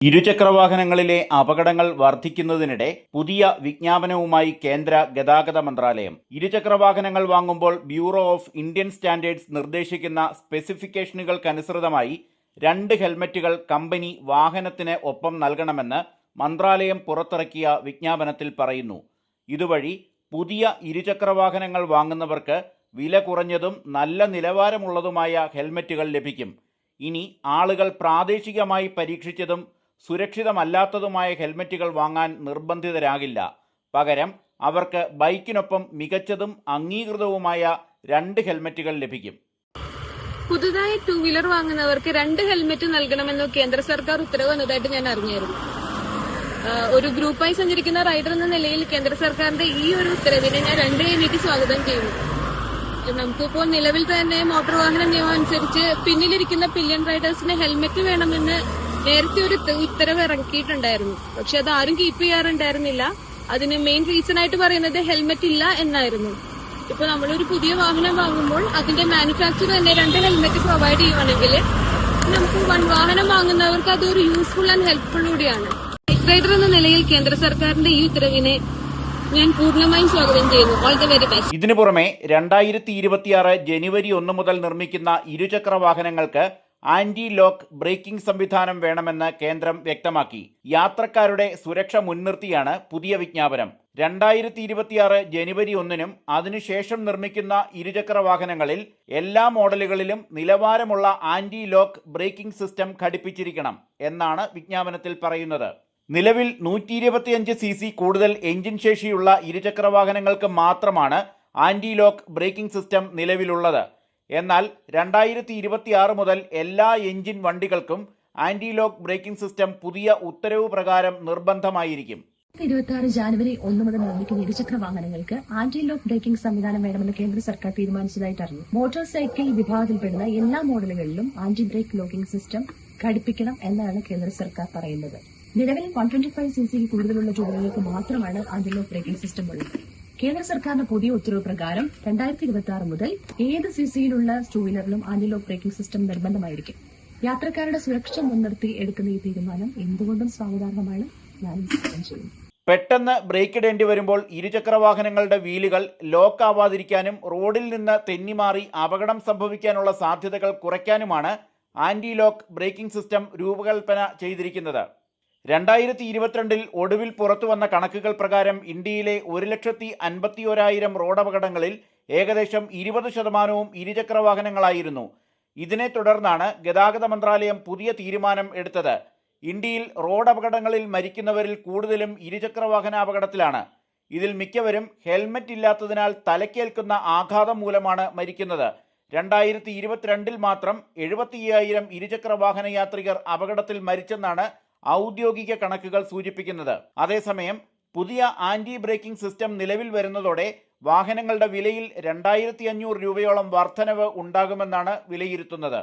ഇരുചക്രവാഹനങ്ങളിലെ അപകടങ്ങൾ വർദ്ധിക്കുന്നതിനിടെ പുതിയ വിജ്ഞാപനവുമായി കേന്ദ്ര ഗതാഗത മന്ത്രാലയം. ഇരുചക്രവാഹനങ്ങൾ വാങ്ങുമ്പോൾ ബ്യൂറോ ഓഫ് ഇന്ത്യൻ സ്റ്റാൻഡേർഡ്സ് നിർദ്ദേശിക്കുന്ന സ്പെസിഫിക്കേഷനുകൾക്കനുസൃതമായി രണ്ട് ഹെൽമറ്റുകൾ കമ്പനി വാഹനത്തിന് ഒപ്പം നൽകണമെന്ന് മന്ത്രാലയം പുറത്തിറക്കിയ വിജ്ഞാപനത്തിൽ പറയുന്നു. ഇതുവഴി പുതിയ ഇരുചക്രവാഹനങ്ങൾ വാങ്ങുന്നവർക്ക് വില കുറഞ്ഞതും നല്ല നിലവാരമുള്ളതുമായ ഹെൽമറ്റുകൾ ലഭിക്കും. ഇനി ആളുകൾ പ്രാദേശികമായി പരീക്ഷിച്ചതും സുരക്ഷിതമല്ലാത്തതുമായ ഹെൽമറ്റുകൾ വാങ്ങാൻ നിർബന്ധിതരാകില്ല. പകരം അവർക്ക് ബൈക്കിനൊപ്പം മികച്ചതും അംഗീകൃതവുമായ രണ്ട് ഹെൽമറ്റുകൾ ലഭിക്കും. പുതുതായി ടൂ വീലർ വാങ്ങുന്നവർക്ക് രണ്ട് ഹെൽമെറ്റ് നൽകണമെന്ന് കേന്ദ്ര സർക്കാർ ഉത്തരവ് വന്നതായിട്ട് ഞാൻ അറിഞ്ഞായിരുന്നു. ഒരു ഗ്രൂപ്പായി സഞ്ചരിക്കുന്ന റൈഡർ എന്ന നിലയിൽ കേന്ദ്ര സർക്കാരിന്റെ ഈ ഒരു ഉത്തരവിനെ ഞാൻ രണ്ട് കൈനീട്ടി സ്വാഗതം ചെയ്യുന്നു. നമുക്കിപ്പോൾ നിലവിൽ തന്നെ മോട്ടോർ വാഹന നിയമം അനുസരിച്ച് പിന്നിലിരിക്കുന്ന പില്യൺ റൈഡേഴ്സിന് ഹെൽമെറ്റ് വേണമെന്ന് നേരത്തെ ഒരു ഉത്ത- ഉത്തരവ് ഇറക്കിയിട്ടുണ്ടായിരുന്നു. പക്ഷെ അത് ആരും കീപ്പ് ചെയ്യാറുണ്ടായിരുന്നില്ല. അതിന് മെയിൻ റീസൺ ആയിട്ട് പറയുന്നത് ഹെൽമെറ്റ് ഇല്ല എന്നായിരുന്നു. ഇപ്പൊ നമ്മളൊരു പുതിയ വാഹനം വാങ്ങുമ്പോൾ അതിന്റെ മാനുഫാക്ചർ തന്നെ രണ്ട് ഹെൽമെറ്റ് പ്രൊവൈഡ് ചെയ്യുവാണെങ്കിൽ നമുക്ക് വൺ വാഹനം വാങ്ങുന്നവർക്ക് അതൊരു യൂസ്ഫുൾ ആൻഡ് ഹെൽപ്ഫുൾ കൂടിയാണ്. റൈഡർ എന്ന നിലയിൽ കേന്ദ്ര സർക്കാരിന്റെ ഈ ഉത്തരവിനെ ഞാൻ പൂർണമായും സ്വാഗതം ചെയ്യുന്നു. ഓൾ ദ വെരി ബെസ്റ്റ് ഇതിനു പുറമെ രണ്ടായിരത്തി ഇരുപത്തിയാറ് ജനുവരി ഒന്ന് മുതൽ നിർമ്മിക്കുന്ന ഇരുചക്ര വാഹനങ്ങൾക്ക് ആന്റി ലോക്ക് ബ്രേക്കിംഗ് സംവിധാനം വേണമെന്ന് കേന്ദ്രം വ്യക്തമാക്കി. യാത്രക്കാരുടെ സുരക്ഷ മുൻനിർത്തിയാണ് പുതിയ വിജ്ഞാപനം. രണ്ടായിരത്തി ഇരുപത്തിയാറ് ജനുവരി ഒന്നിനും അതിനുശേഷം നിർമ്മിക്കുന്ന ഇരുചക്ര വാഹനങ്ങളിൽ എല്ലാ മോഡലുകളിലും നിലവാരമുള്ള ആന്റി ലോക്ക് ബ്രേക്കിംഗ് സിസ്റ്റം ഘടിപ്പിച്ചിരിക്കണം എന്നാണ് വിജ്ഞാപനത്തിൽ പറയുന്നത്. നിലവിൽ നൂറ്റി ഇരുപത്തിയഞ്ച് സി സി കൂടുതൽ എഞ്ചിൻ ശേഷിയുള്ള ഇരുചക്ര വാഹനങ്ങൾക്ക് മാത്രമാണ് ആന്റി ലോക്ക് ബ്രേക്കിംഗ് സിസ്റ്റം നിലവിലുള്ളത്. എന്നാൽ രണ്ടായിരത്തി ഇരുപത്തിയാറ് മുതൽ എല്ലാ എഞ്ചിൻ വണ്ടികൾക്കും ആന്റി ലോക്ക് ബ്രേക്കിംഗ് സിസ്റ്റം പുതിയ ഉത്തരവ് പ്രകാരം നിർബന്ധമായിരിക്കും. ഇരുപത്തി ആറ് ജാനുവരി ഒന്ന് മുതൽ നിർമ്മിക്കുന്ന ഇരുചക്ര വാഹനങ്ങൾക്ക് ആന്റി ലോക്ക് ബ്രേക്കിംഗ് സംവിധാനം വേണമെന്ന് കേന്ദ്ര സർക്കാർ തീരുമാനിച്ചതായിട്ട് അറിഞ്ഞു. മോട്ടോർ സൈക്കിൾ വിഭാഗത്തിൽപ്പെടുന്ന എല്ലാ മോഡലുകളിലും ആന്റി ബ്രേക്ക് ലോക്കിംഗ് സിസ്റ്റം ഘടിപ്പിക്കണം എന്നാണ് കേന്ദ്ര സർക്കാർ പറയുന്നത്. നിലവിൽ വൺ ട്വന്റി ഫൈവ് സി സിയിൽ കൂടുതലുള്ള ടൂറുകൾക്ക് മാത്രമാണ് ആന്റി ലോക്ക് ബ്രേക്കിംഗ് സിസ്റ്റം ഉള്ളത്. കേന്ദ്ര സർക്കാരിന്റെ പുതിയ ഉത്തരവ് പ്രകാരം രണ്ടായിരത്തി ഇരുപത്തി ആറ് മുതൽ ഏത് സിസിയിലുള്ള ടൂ വീലറിലും ആന്റി ലോക്ക് ബ്രേക്കിംഗ് സിസ്റ്റം നിർബന്ധമായിരിക്കും. യാത്രക്കാരുടെ സുരക്ഷ മുൻനിർത്തി എടുക്കുന്ന ഈ തീരുമാനം എന്തുകൊണ്ടും സ്വാഗതാർഹമാണ് ഞാൻ ചെയ്യുന്നു പെട്ടെന്ന് ബ്രേക്ക് ഇടേണ്ടി വരുമ്പോൾ ഇരുചക്ര വാഹനങ്ങളുടെ വീലുകൾ ലോക്ക് ആവാതിരിക്കാനും റോഡിൽ നിന്ന് തെന്നിമാറി അപകടം സംഭവിക്കാനുള്ള സാധ്യതകൾ കുറയ്ക്കാനുമാണ് ആന്റി ലോക്ക് ബ്രേക്കിംഗ് സിസ്റ്റം രൂപകൽപ്പന ചെയ്തിരിക്കുന്നത്. രണ്ടായിരത്തി ഇരുപത്തിരണ്ടിൽ ഒടുവിൽ പുറത്തു വന്ന കണക്കുകൾ പ്രകാരം ഇന്ത്യയിലെ ഒരു ലക്ഷത്തി അൻപത്തി ഒരായിരം റോഡപകടങ്ങളിൽ ഏകദേശം ഇരുപത് ശതമാനവും ഇരുചക്ര വാഹനങ്ങളായിരുന്നു. ഇതിനെ തുടർന്നാണ് ഗതാഗത മന്ത്രാലയം പുതിയ തീരുമാനം എടുത്തത്. ഇന്ത്യയിൽ റോഡപകടങ്ങളിൽ മരിക്കുന്നവരിൽ കൂടുതലും ഇരുചക്ര വാഹന അപകടത്തിലാണ് ഇതിൽ മിക്കവരും ഹെൽമറ്റ് ഇല്ലാത്തതിനാൽ തലക്കേൽക്കുന്ന ആഘാതം മൂലമാണ് മരിക്കുന്നത്. രണ്ടായിരത്തി ഇരുപത്തിരണ്ടിൽ മാത്രം എഴുപത്തി അയ്യായിരം ഇരുചക്ര വാഹന യാത്രികർ അപകടത്തിൽ മരിച്ചെന്നാണ് ഔദ്യോഗിക കണക്കുകൾ സൂചിപ്പിക്കുന്നത്. അതേസമയം പുതിയ ആന്റി ബ്രേക്കിംഗ് സിസ്റ്റം നിലവിൽ വരുന്നതോടെ വാഹനങ്ങളുടെ വിലയിൽ രണ്ടായിരത്തി അഞ്ഞൂറ് രൂപയോളം വർധനവ് ഉണ്ടാകുമെന്നാണ് വിലയിരുത്തുന്നത്.